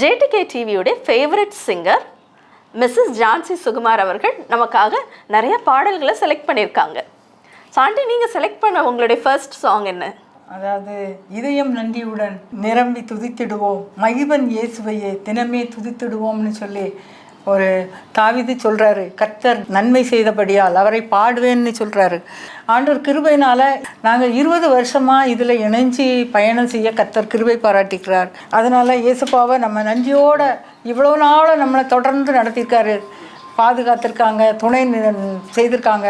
JDK டிவியுடைய favourite singer Mrs Jhansi Sukumar அவர்கள் நமக்காக நிறைய பாடல்களை செலக்ட் பண்ணியிருக்காங்க. சாண்டி நீங்கள் செலக்ட் பண்ண உங்களுடைய ஃபர்ஸ்ட் சாங் என்ன? அதாவது இதயம் நன்றியுடன் நிரம்பி துதித்திடுவோம். மகிபன் இயேசுவையே தினமே துதித்திடுவோம்னு சொல்லி ஒரு தாவிது சொல்கிறாரு கர்த்தர் நன்மை செய்தபடியால் அவரை பாடுவேன்னு சொல்கிறாரு ஆண்டவர் கிருபையினால் நாங்கள் இருபது வருஷமாக இதில் இணைஞ்சு பயணம் செய்ய கர்த்தர் கிருபை பாராட்டிக்கிறார். அதனால் இயேசுப்பாவை நம்ம நன்றியோட இவ்வளோ நாளும் நம்மளை தொடர்ந்து நடத்தியிருக்காரு. பாதுகாத்திருக்காங்க துணை செய்திருக்காங்க.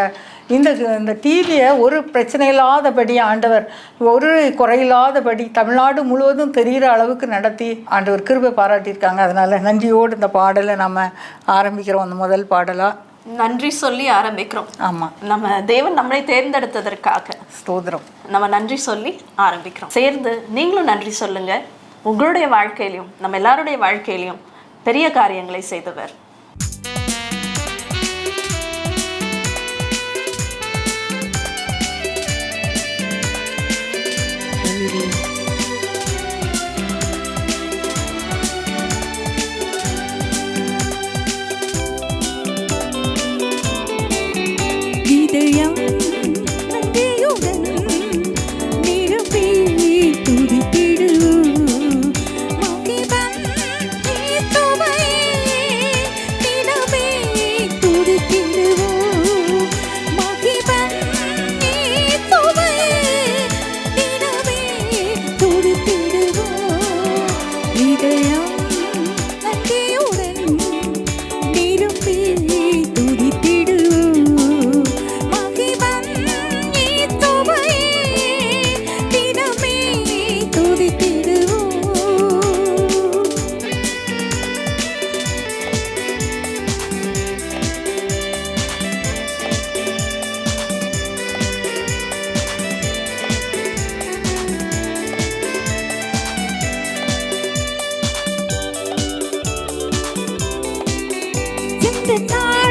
இந்த இந்த டிவியை ஒரு பிரச்சனை இல்லாதபடி ஆண்டவர் ஒரு குறையில்லாதபடி தமிழ்நாடு முழுவதும் தெரிகிற அளவுக்கு நடத்தி ஆண்டவர் கிருபை பாராட்டியிருக்காங்க. அதனால் நன்றியோடு இந்த பாடலை நம்ம ஆரம்பிக்கிறோம். அந்த முதல் பாடலாக நன்றி சொல்லி ஆரம்பிக்கிறோம். ஆமாம் நம்ம தேவன் நம்மளை தேர்ந்தெடுத்ததற்காக ஸ்தோத்திரம். நம்ம நன்றி சொல்லி ஆரம்பிக்கிறோம். சேர்ந்து நீங்களும் நன்றி சொல்லுங்க. உங்களுடைய வாழ்க்கையிலையும் நம்ம எல்லாருடைய வாழ்க்கையிலையும் பெரிய காரியங்களை செய்தவர் இந்த நாளில்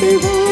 Baby,